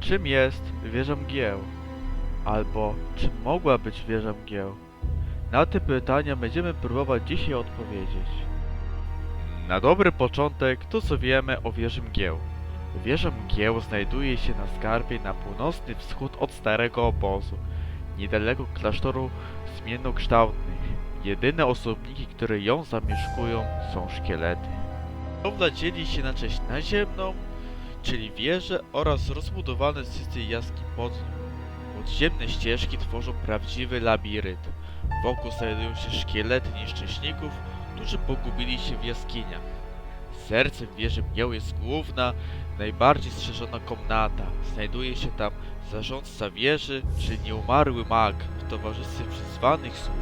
Czym jest wieża mgieł? Albo czym mogła być wieża mgieł? Na te pytania będziemy próbować dzisiaj odpowiedzieć. Na dobry początek to co wiemy o wieży mgieł. Wieża mgieł znajduje się na skarbie na północny wschód od starego obozu, niedaleko klasztoru zmiennokształtnych. Jedyne osobniki, które ją zamieszkują są szkielety. Budowla dzieli się na część naziemną, czyli wieże oraz rozbudowane system jaskiń pod nią. Podziemne ścieżki tworzą prawdziwy labirynt. Wokół znajdują się szkielety nieszczęśników, którzy pogubili się w jaskiniach. Sercem wieży mgieł jest główna, najbardziej strzeżona komnata. Znajduje się tam zarządca wieży, czyli nieumarły mag w towarzystwie przyzwanych sług.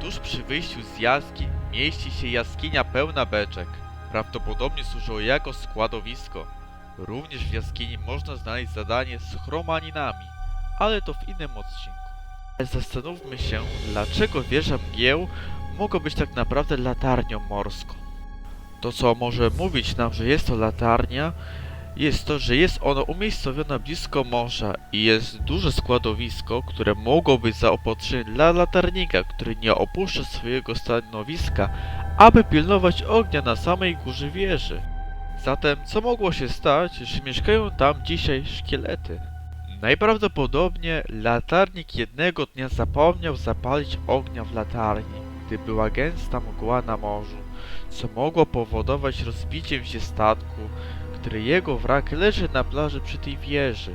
Tuż przy wyjściu z jaskiń mieści się jaskinia pełna beczek. Prawdopodobnie służyło jako składowisko. Również w jaskini można znaleźć zadanie z chromaninami, ale to w innym odcinku. Zastanówmy się, dlaczego wieża mgieł mogła być tak naprawdę latarnią morską. To co może mówić nam, że jest to latarnia, jest to, że jest ona umiejscowiona blisko morza i jest duże składowisko, które mogło być zaopatrzone dla latarnika, który nie opuszcza swojego stanowiska, aby pilnować ognia na samej górze wieży. Zatem co mogło się stać, że mieszkają tam dzisiaj szkielety? Najprawdopodobniej latarnik jednego dnia zapomniał zapalić ognia w latarni, gdy była gęsta mgła na morzu, co mogło powodować rozbiciem się statku, który jego wrak leży na plaży przy tej wieży.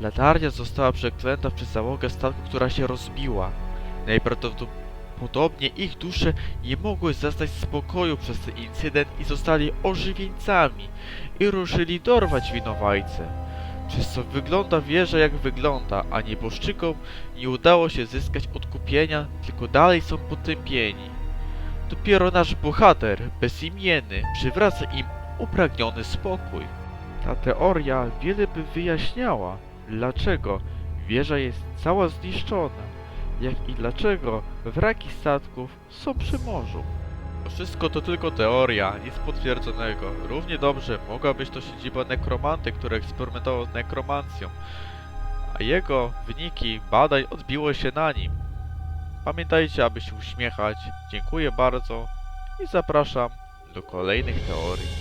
Latarnia została przeklęta przez załogę statku, która się rozbiła. Najprawdopodobniej ich dusze nie mogły zastać spokoju przez ten incydent i zostali ożywieńcami i ruszyli dorwać winowajcę. Przez co wygląda wieża jak wygląda, a nieboszczykom nie udało się zyskać odkupienia, tylko dalej są potępieni. Dopiero nasz bohater, bezimienny, przywraca im upragniony spokój. Ta teoria wiele by wyjaśniała, dlaczego wieża jest cała zniszczona, jak i dlaczego wraki statków są przy morzu. Wszystko to tylko teoria, nic potwierdzonego. Równie dobrze mogła być to siedziba nekromanty, który eksperymentował z nekromancją, a jego wyniki badań odbiły się na nim. Pamiętajcie, aby się uśmiechać. Dziękuję bardzo i zapraszam do kolejnych teorii.